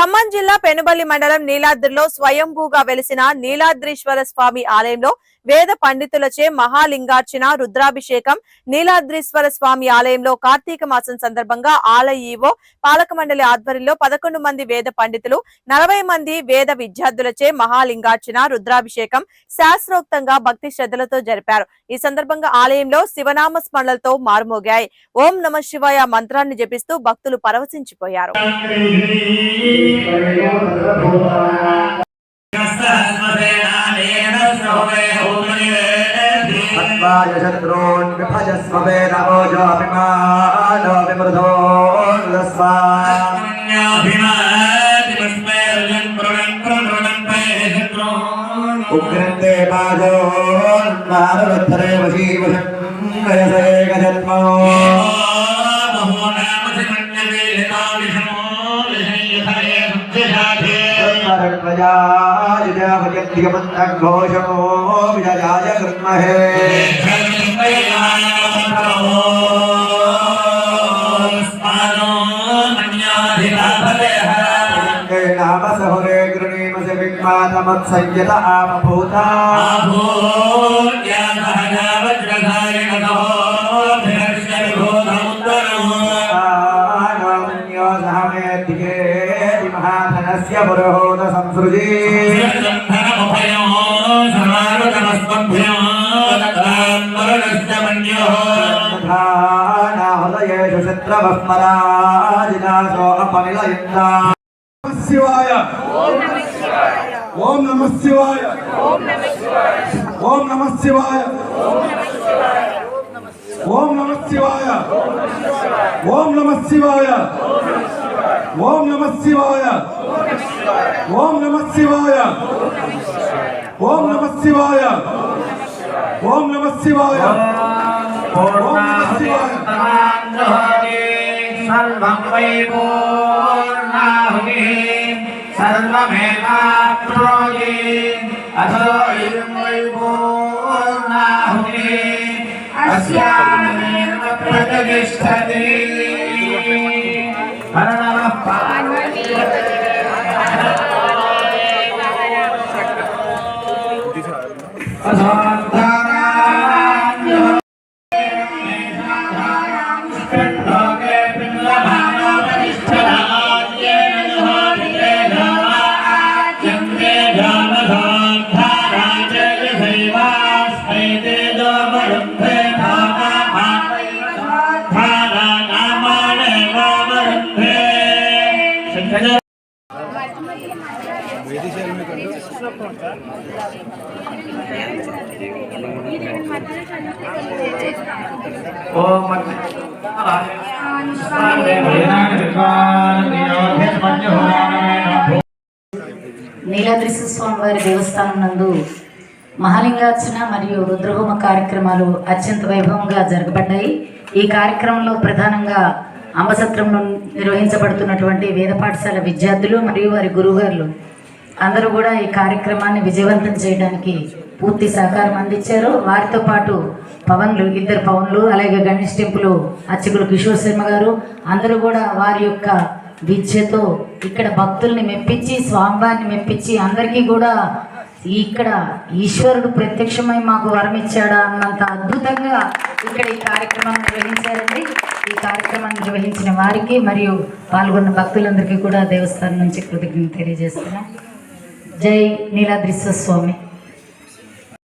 ఖమ్మం జిల్లా పెనుబల్లి మండలం నీలాద్రిలో స్వయంభూగా వెలిసిన నీలాద్రీశ్వర స్వామి ఆలయంలో వేద పండితులచే మహాలింగార్చన రుద్రాభిషేకం నీలాద్రీశ్వర స్వామి ఆలయంలో కార్తీక మాసం సందర్భంగా ఆలయ ఈవో పాలక మండలి ఆధ్వర్యంలో పదకొండు మంది వేద పండితులు నలభై మంది వేద విద్యార్థులచే మహాలింగార్చన రుద్రాభిషేకం శాస్త్రోక్తంగా భక్తి శ్రద్ధలతో జరిపారు. ఈ సందర్భంగా ఆలయంలో శివనామ స్మరణలతో మారుమోగాయి. ఓం నమ శివాయ మంత్రాన్ని జపిస్తూ భక్తులు పరవశించిపోయారు. शत्रून् विभजस्व वेदमोजोऽभिमानो विमृधोर्दस्वा उग्रन्ते पादोन्मानरुद्धरे वशीवशं गयसे गजन्मो ఘోషమో విరాజ కృష్మహే నామసహురే గృణీమసి విద్వాతమత్సంయత ఆమభూత సహమే దిగే బ్రహ్మాధనస్య పురోహోత సంసృజే శివాయ ఓం నమ శివాయ ఓం నమ శివాయ ఓం నమ శివాయ ఓం నమ శివాయ ఓం నమ శివాయ. ఓం నమ శివాయ. ఓం నమ శివాయ. ఓం నమ శివాయ. ఓం నమ శివాయ సర్వం వై పూర్ణాహుతి సర్వమేవాప్నోతి అథో ఇదం వై Rock and నీలాద్రిశ స్వామి వారి దేవస్థానం నందు మహాలింగార్చన మరియు రుద్రహోమ కార్యక్రమాలు అత్యంత వైభవంగా జరగబడ్డాయి. ఈ కార్యక్రమంలో ప్రధానంగా అంబసత్రంలో నిర్వహించబడుతున్నటువంటి వేద పాఠశాల విద్యార్థులు మరియు వారి గురువుగారులు అందరూ కూడా ఈ కార్యక్రమాన్ని విజయవంతం చేయడానికి పూర్తి సహకారం అందించారు. వారితో పాటు పవన్లు ఇద్దరు పవన్లు అలాగే గణేష్ టెంపులు అర్చకులు కిషోర్ శర్మ గారు అందరూ కూడా వారి యొక్క విద్యతో ఇక్కడ భక్తుల్ని మెప్పించి స్వామివారిని మెప్పించి అందరికీ కూడా ఇక్కడ ఈశ్వరుడు ప్రత్యక్షమై మాకు వరం ఇచ్చాడా అన్నంత అద్భుతంగా ఇక్కడ ఈ కార్యక్రమం నిర్వహించారండి. ఈ కార్యక్రమాన్ని నిర్వహించిన వారికి మరియు పాల్గొన్న భక్తులందరికీ కూడా దేవస్థానం నుంచి కృతజ్ఞత తెలియజేస్తున్నాం. జై నీలాద్రిశ్వ స్వామి